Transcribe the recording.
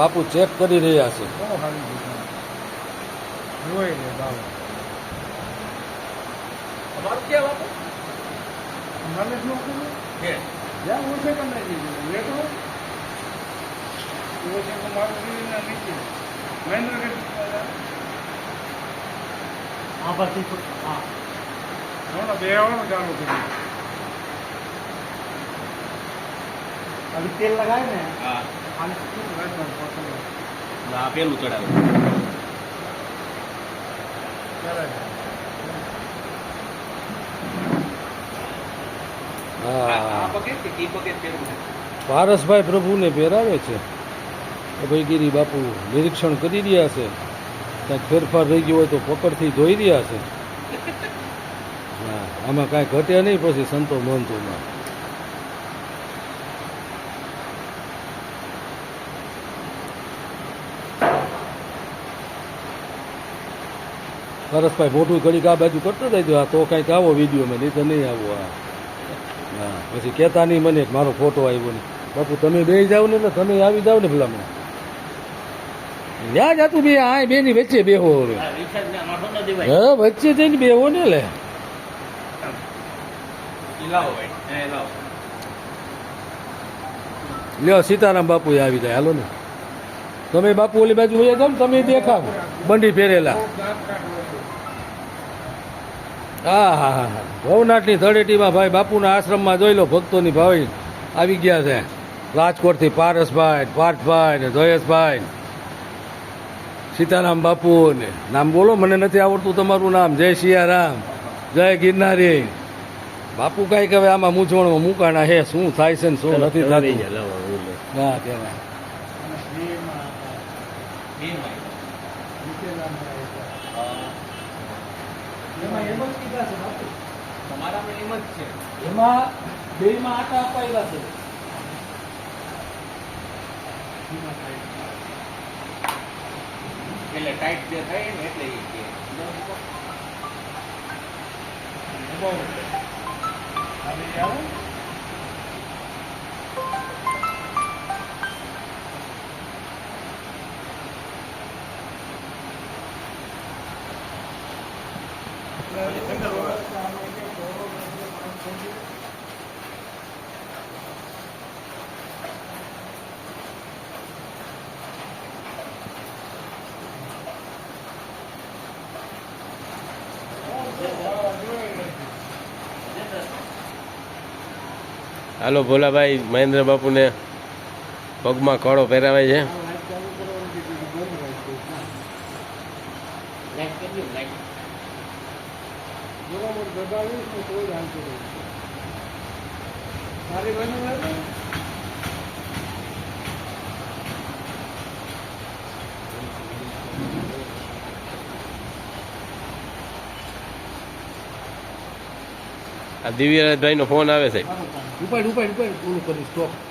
બાપુ check કરી રહ્યા છે. મહેન્દ્ર બે ચાલુ કર્યું અભી તેલ લગાવે ને હા. આને શું પેલું ચડાવે. પારસભાઈ પ્રભુને પહેરાવે છે. અભયગીરી બાપુ નિરીક્ષણ કરી રહ્યા છે. ક્યાંક ફેરફાર રહી ગયો હોય તો પકડથી ધોઈ રહ્યા છે. આમાં કાંઈ ઘટે નહીં પછી સંતો મોહનતોમાં પારસભાઈ મોટું ઘડીક આ બાજુ કરતો થઈ આ તો કંઈક આવો વિડીયોમાં નહીં તો નહીં આવો હા હા પછી કહેતા નહીં મને મારો ફોટો આવ્યો નહીં. બાપુ તમે બે જાઓ ને એટલે તમે આવી જાઓ ને ભલામણ. ન્યા જાતું બે આ બે ની વચ્ચે બેહો હવે. હા વચ્ચે જઈને બેહો ને લે. લ્યો સીતારામ બાપુ આવી જાય. હાલો ને. તમે બાપુ ઓલી બાજુ હોય જાવ તમે દેખાવ. બંડી પહેરેલા. હા હા હા હા ભવનાથની ધડેટીમાં ભાઈ બાપુના આશ્રમમાં જોઈ લો ભક્તોની ભાઈ. આવી ગયા છે. રાજકોટથી પારસભાઈ પાર્થભાઈ ને જયેશભાઈ. સીતારામ બાપુ ને. નામ બોલો મને નથી આવડતું તમારું નામ. જય સિયારામ જય ગિરનારી. બાપુ કાંઈક હવે આમાં મૂંઝવણમાં મૂકાણા હે. શું થાય છે ને શું નથી થતું? ના કહેવાય અને શ્રીમાં બે માં નીચેના એમાં એમ જ કીધા છે બાપુ. તમારા એમ જ છે. એમાં બેયમાં આટા અપાયેલા છે. એટલે ટાઈટ જે થાય ને એટલે એ કે. આવી આવો. હાલો ભોલાભાઈ મહેન્દ્ર બાપુને પગમાં કળો પહેરાવે છે દબાવીશ ને તો જ હાલતું રહેશે. મારી આ દિવ્યરાજભાઈનો ફોન આવે છે. ઉપાડ ઉપાડ ઉપાડ. કરી સ્ટોપ.